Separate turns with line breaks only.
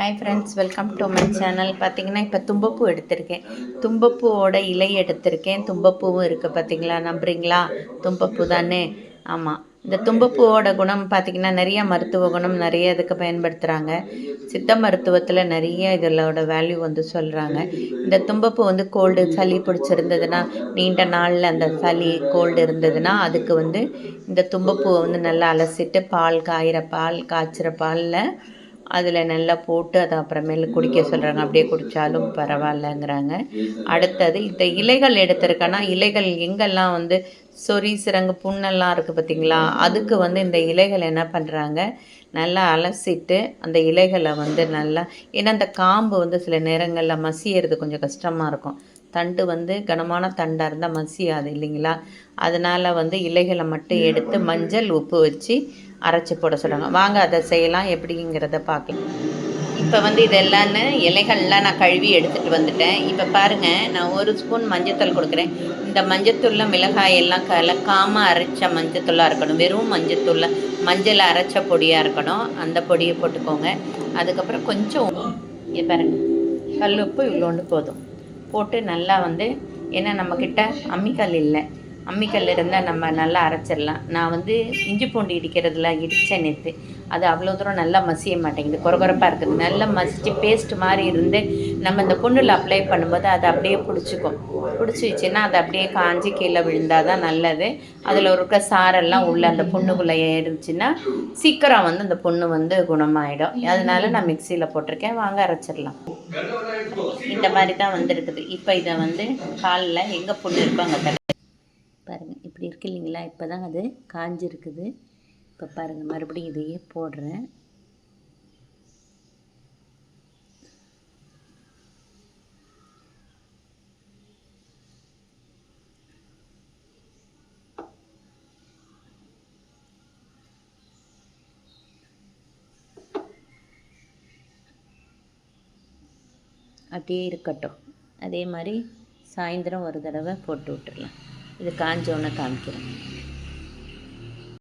Hi friends welcome to my channel பார்த்தீங்கன்னா இப்போ தும்பப்பூ எடுத்திருக்கேன். தும்பப்பூவோட இலை எடுத்திருக்கேன். தும்பப்பூவும் இருக்குது பார்த்தீங்களா நம்புறீங்களா? தும்பப்பூ தானே? ஆமாம் இந்த தும்பப்பூவோட குணம் பார்த்திங்கன்னா நிறைய மருத்துவ குணம் நிறைய இதுக்கு பயன்படுத்துகிறாங்க சித்த மருத்துவத்தில் நிறைய இதோட வேல்யூ வந்து சொல்கிறாங்க இந்த தும்பப்பூ வந்து கோல்டு சளி பிடிச்சிருந்ததுன்னா நீண்ட நாளில் அந்த சளி கோல்டு இருந்ததுன்னா அதுக்கு வந்து இந்த தும்பப்பூவை வந்து நல்லா அலசிட்டு பால் காயிற பால் காய்ச்சிற பாலில் அதில் நல்லா போட்டு அதை அப்புறமேலு குடிக்க சொல்கிறாங்க அப்படியே குடித்தாலும் பரவாயில்லங்கிறாங்க. அடுத்தது இந்த இலைகள் எடுத்திருக்கேன்னா இலைகள் எங்கெல்லாம் வந்து சொறி சிறங்கு புண்ணெல்லாம் இருக்குது பார்த்திங்களா அதுக்கு வந்து இந்த இலைகள் என்ன பண்ணுறாங்க நல்லா அலசிட்டு அந்த இலைகளை வந்து நல்லா ஏன்னா அந்த காம்பு வந்து சில நேரங்களில் மசியறது கொஞ்சம் கஷ்டமாக இருக்கும். தண்டு வந்து கனமான தண்டாக இருந்தால் மசியாது இல்லைங்களா? அதனால் வந்து இலைகளை மட்டும் எடுத்து மஞ்சள் உப்பு வச்சு அரைச்சி போட சொல்கிறாங்க வாங்க அதை செய்யலாம். எப்படிங்கிறத பார்க்கலாம். இப்போ வந்து இதெல்லாம் இலைகள்லாம் நான் கழுவி எடுத்துகிட்டு வந்துட்டேன். இப்போ பாருங்கள் நான் ஒரு ஸ்பூன் மஞ்சத்தூள் கொடுக்குறேன். இந்த மஞ்சத்தூளில் மிளகாய் எல்லாம் கலக்காமல் அரைச்ச மஞ்சத்தூளாக இருக்கணும். வெறும் மஞ்சத்தூளில் மஞ்சள் அரைச்ச பொடியாக இருக்கணும். அந்த பொடியை போட்டுக்கோங்க. அதுக்கப்புறம் கொஞ்சம் பாருங்கள் கல் உப்பு இவ்வளோண்டு போதும். போட்டு நல்லா வந்து ஏன்னா நம்மக்கிட்ட அம்மிக்கல் இல்லை. அம்மிக்கல் இருந்தால் நம்ம நல்லா அரைச்சிடலாம். நான் வந்து இஞ்சி பூண்டு இடிக்கிறதுல இடித்தேன் நேற்று அது அவ்வளோ தூரம் நல்லா மசிய மாட்டேங்குது. குறகுறப்பாக இருக்குது. நல்லா மசிச்சு பேஸ்ட் மாதிரி இருந்து நம்ம இந்த பொண்ணில் அப்ளை பண்ணும்போது அதை அப்படியே பிடிச்சிக்கும். பிடிச்சிச்சின்னா அது அப்படியே காஞ்சி கீழே விழுந்தால் தான் நல்லது. அதில் இருக்க சாரெல்லாம் உள்ளே அந்த புண்ணுக்குள்ளே ஏறிச்சுன்னா சீக்கிரம் வந்து அந்த புண்ணு வந்து குணமாயிடும். அதனால நான் மிக்சியில் போட்டிருக்கேன். வாங்க அரைச்சிடலாம். இந்த மாதிரி தான் வந்துருக்குது. இப்போ இதை வந்து காலில் எங்கே புண்ணு இருக்கோ அங்கே பாருங்கள் இப்படி இருக்கு இல்லைங்களா? இப்போ தான் அது காஞ்சிருக்குது. இப்போ பாருங்கள் மறுபடியும் இதையே போடுறேன். அப்படியே இருக்கட்டும். அதே மாதிரி சாயந்தரம் ஒரு தடவை போட்டு விட்டுறலாம் இது காஞ்சோன்னு காமிக்கிறேன்.